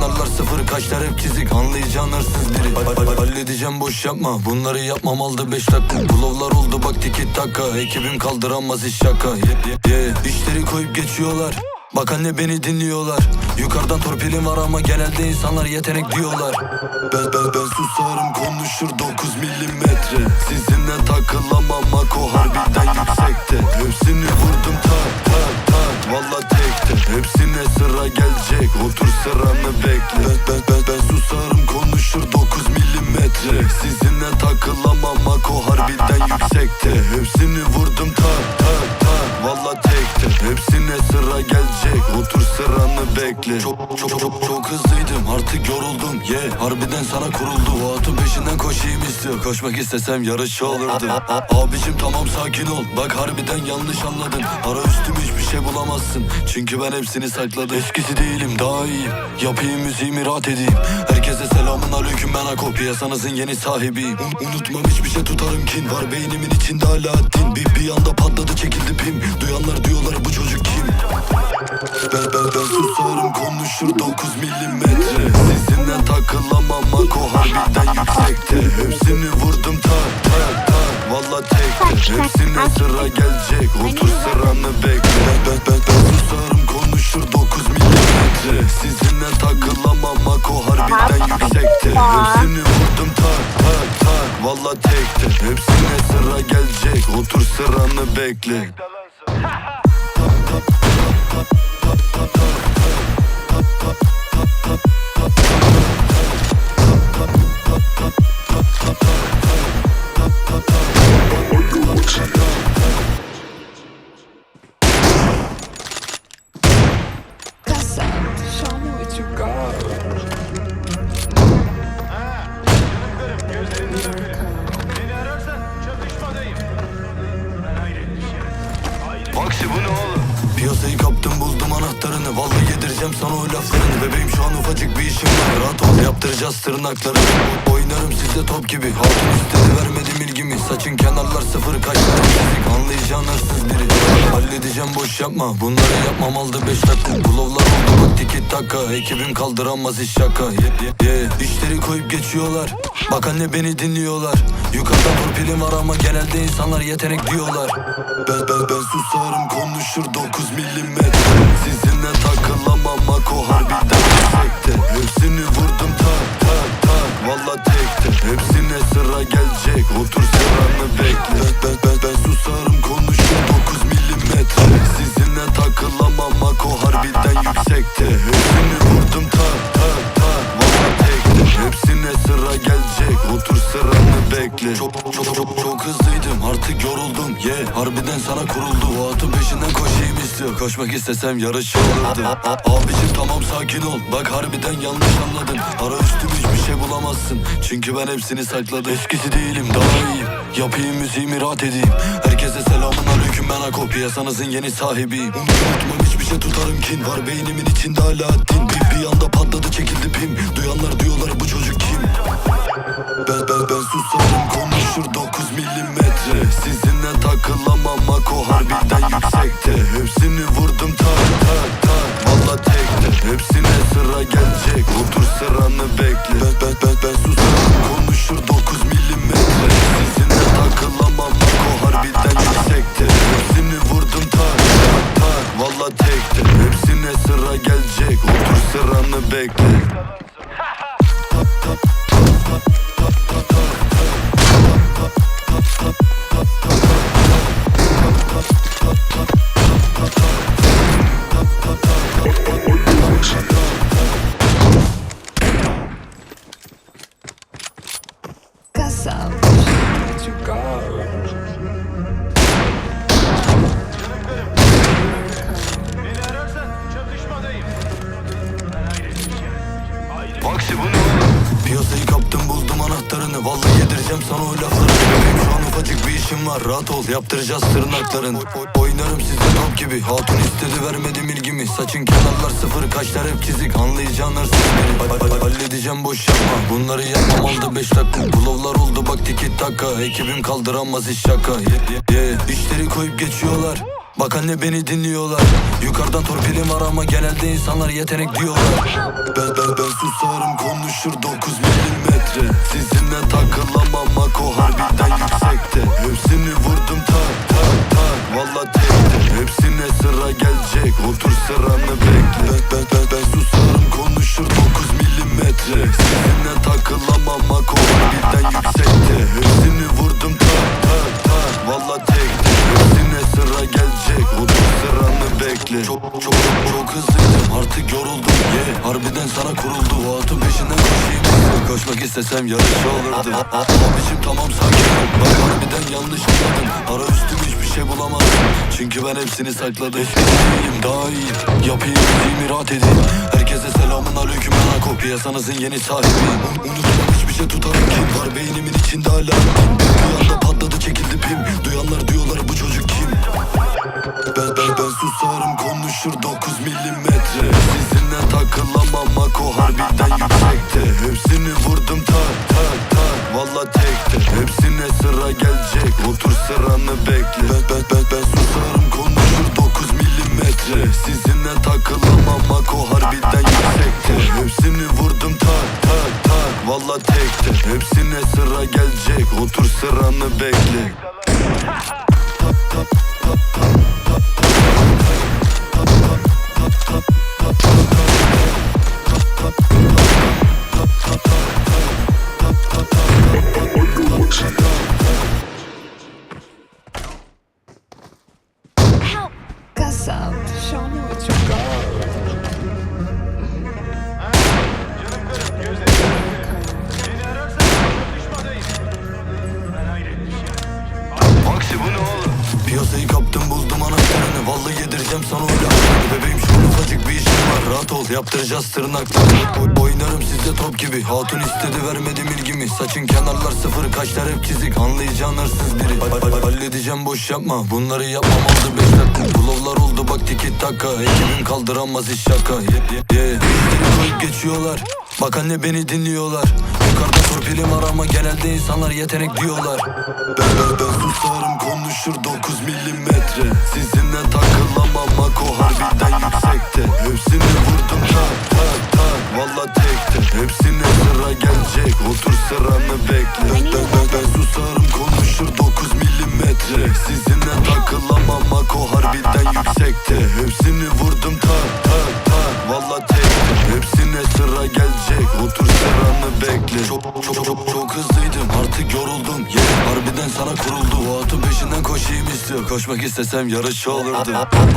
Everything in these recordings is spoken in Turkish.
kenarlar sıfır kaşlar hep çizik. Anlayacağın hırsız biri. Hal- hal- Halledeceğim boş yapma. Bunları yapmam aldı beş dakika. Bulovlar oldu bak tiki taka Ekibim kaldıramaz iş şaka. Yeah, yeah, yeah. İşleri koyup geçiyorlar. Bak anne beni dinliyorlar. Yukarıdan torpilim var ama genelde insanlar yetenek diyorlar. Ben ben ben susarım konuşur 9 milimetre. Sizinle takılamam Mako harbiden yüksekte. Hepsini vurdum tak tak tak. Valla tekte. Hepsine sıra gelecek Otur sıranı bekle. Ben ben ben, ben susarım konuşur 9 milimetre. Sizinle takılamam Mako harbiden yüksekte. Hepsini vurdum tak tak tak. Valla tekte. Hepsine sıra gelecek. Otur sıranı bekle. Çok çok çok çok hızlıydım artık yoruldum. Yeah harbiden sana kuruldu O atın peşinden koşayım istiyor. Koşmak istesem yarış olurdu A- Abicim tamam sakin ol. Bak harbiden yanlış anladın. Ara üstüm hiçbir şey bulamazsın. Çünkü ben hepsini sakladım. Eskisi değilim daha iyiyim. Yapayım müziğimi rahat edeyim. Herkese selamun aleyküm ben Ako Piyasanızın yeni sahibiyim. Un- Unutmam hiçbir şey tutarım. Kin Var beynimin içinde hala din. Bir, bir anda patladı çekildi pim. Duyanlar diyorlar bu çocuk kim? Ben ben ben susarım konuşur 9 milimetre. Sizinle takılamam Mako harbiden yüksekte. Hepsini vurdum tak tak Valla tekte Hepsine sıra gelecek. Otur sıranı bekle. Ben ben ben susarım konuşur 9 milimetre Sizinle takılamam Mako harbiden yüksekte. Hepsini vurdum tak tak tak Valla tekte Hepsine sıra gelecek. Otur sıranı bekle Piyasayı kaptım buldum anahtarını. Vallahi yedireceğim sana o laflarını. Bebeğim ufacık bir işim var. Rahat ol yaptıracağız tırnakları. Oynarım sizde top gibi. Hatun istedi vermedim ilgimi. Saçın kenarlar sıfır kaşlar çizik? Anlayacağın hırsız biri. Halledeceğim boş yapma. Bunları yapmam aldı beş dakika. Bulovlar oldu bak tiki taka Ekibim kaldıramaz iş şaka. Yeah, yeah, yeah. İşleri koyup geçiyorlar. Bak anne beni dinliyorlar. Yukarıda torpilim var ama genelde insanlar yetenek diyorlar. Ben ben ben susarım konuşur 9 milimetre. Sizinle takılamam Mako harbiden yüksekte Hepsini vurdum tak tak tak Valla tekte. Hepsine sıra gelecek. Otur sıranı bekle. Ben ben ben, ben susarım konuşur 9 milimetre. Sizinle takılamam Mako harbiden yüksekte. Hepsini vurdum tak tak tak Valla tekte. Hepsine sıra gelecek. Otur sıranı bekle. Çok çok Yeah harbiden sana kuruldu. O atın peşinden koşayım istiyor. Koşmak istesem yarış olurdu. Abicim tamam sakin ol. Bak harbiden yanlış anladın. Ara üstüm hiçbir şey bulamazsın. Çünkü ben hepsini sakladım. Eskisi değilim daha iyiyim. Yapayım müziğimi rahat edeyim. Herkese selamun aleyküm ben Ako Piyasanızın yeni sahibiyim. Un- Unutmam hiçbir şey tutarım kin. Var beynimin içinde hala din Bir, bir anda patladı çekildi pim. Duyanlar diyorlar bu çocuk kim ben ben ben susarım konuşur 9 milimetre. Sizinle takılamam Mako harbiden yüksekte. Hepsini vurdum tak tak tak Valla tekte. Hepsine sıra gelecek Otur sıranı bekle. Ben ben ben ben var Rahat ol yaptıracağız tırnakların Oy- oy- Oynarım sizde top gibi. Hatun istedi vermedim ilgimi Saçın kenarlar sıfır kaşlar hep çizik. Anlayacağın hırsız Halledeceğim boş yapma. Bunları yapmam aldı beş dakika. Bulovlar oldu bak tiki taka Ekibim kaldıramaz iş şaka. Yeah, yeah. İşleri koyup geçiyorlar Bak anne beni dinliyorlar. Yukarıdan torpilim var ama genelde insanlar yetenek diyorlar. Ben ben ben susarım konuşur 9 milimetre. Sizinle takılamam Mako harbiden yüksekte. Hepsini vurdum tak tak tak. Valla tekte. Hepsine sıra gelecek Otur sıranı bekle. Ben ben ben, ben susarım konuşur 9 milimetre. Sizinle takılamam Mako harbiden yüksekte istesem yarış olurdu Abicim tamam sakin Bak harbiden yanlış anladın Ara üstüm hiçbir şey bulamazsın. Çünkü ben hepsini sakladım değilim daha iyi Yapayım müziğimi rahat edeyim Herkese selamun aleyküm. Ako Piyasanızın yeni sahibiyim Un- Unutmam hiçbir şey tutarım kim Var beynimin içinde hala Bir anda patladı çekildi pim. Duyanlar diyorlar bu çocuk kim ben ben susarım konuşur 9 milimetre. Sizinle takılamam Mako harbiden yüksekte. Hepsini vurdum tak tak tak Valla tekte. Hepsine sıra gelecek Otur sıranı bekle. Ben ben ben ben susarım konuşur 9 milimetre. Sizinle takılamam Mako harbiden yüksekte. Hepsini vurdum tak tak tak Valla tekte. Hepsine sıra gelecek Otur sıranı bekle bu ne oğlum? Piyasayı kaptım buldum anahtarını Vallahi yedireceğim sana laflarını Bebeğim şu ufacık bir işim var. Rahat ol yaptıracağız tırnaklarını O- Oynarım sizde top gibi. Hatun istedi vermedim ilgimi Saçın kenarlar sıfır kaşlar hep çizik. Anlayacağın hırsız biri. Hall- hall- Halledeceğim boş yapma. Bunları yapmam aldı beş dakika. Bulovlar oldu bak tiki taka Ekibim kaldıramaz iş şaka. Ye ye ye. Beni koyup geçiyorlar Bak anne beni dinliyorlar. Yukarıda torpilim var ama genelde insanlar yetenek diyorlar. Ben ben susarım konuşur 9 milimetre. Sizinle takılamam Mako harbiden yüksekte. Hepsini bekle Çok çok çok çok hızlıydım. Artık yoruldum. Yeah. Harbiden sana kuruldu. O atın peşinden koşayım istiyor Koşmak istesem yarış olurdu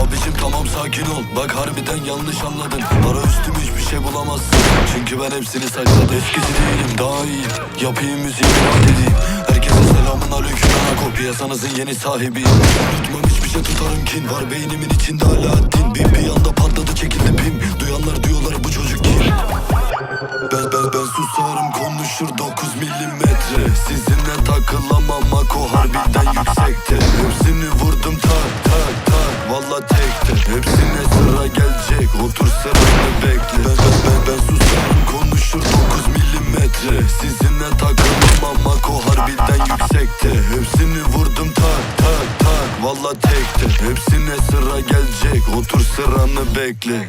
Abicim tamam sakin ol. Bak harbiden yanlış anladın. Para üstüm hiçbir şey bulamazsın. Çünkü ben hepsini sakladım. Eskisi değilim daha iyi Yapayım müziğimi rahat edeyim. Herkese selamun aleyküm. Ako piyasanızın yeni sahibiyim. Unutmam hiçbir şey tutarım kin. Var beynimin içinde Alaaddin. Bir, bir anda patladı çekildi pim. Duyanlar diyorlar bu çocuk kim ben ben ben susarım konuşur 9 milimetre. Sizinle takılamam Mako harbiden yüksekte. Hepsini vurdum tak tak tak Valla tekte. Hepsine sıra gelecek Otur sıranı bekle. Ben ben ben ben susarım konuşur 9 milimetre. Sizinle takılamam Mako harbiden yüksekte. Hepsini vurdum tak tak tak Valla tekte. Hepsine sıra gelecek Otur sıranı bekle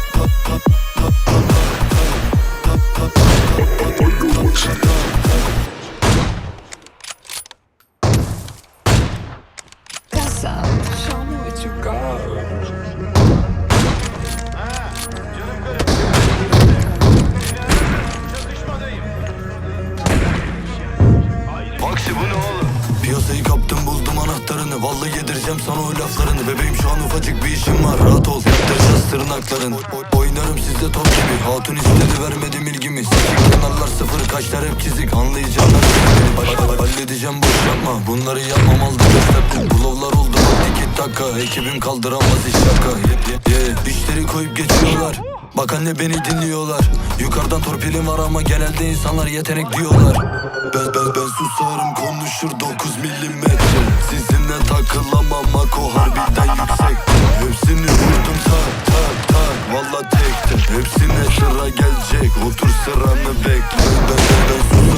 tırnakların Oynarım sizde top gibi. Hatun istedi vermedim ilgimi. Saçın kenarlar sıfır kaşlar hep çizik. Hall- Halledeceğim boş yapma. Bunları yapmam aldı dakika Bulovlar oldu tiki taka Ekibim kaldıramaz iş şaka. İşleri koyup geçiyorlar. Bak anne beni dinliyorlar. Yukarıdan torpilim var ama genelde insanlar yetenek diyorlar. Ben ben ben susarım konuşur 9 milimetre. Sizinle takılamam Mako harbiden yüksekte Hepsini vurdum tak tak Valla tekte Hepsine sıra gelecek? Otur sıranı bekle. Ben, ben susarım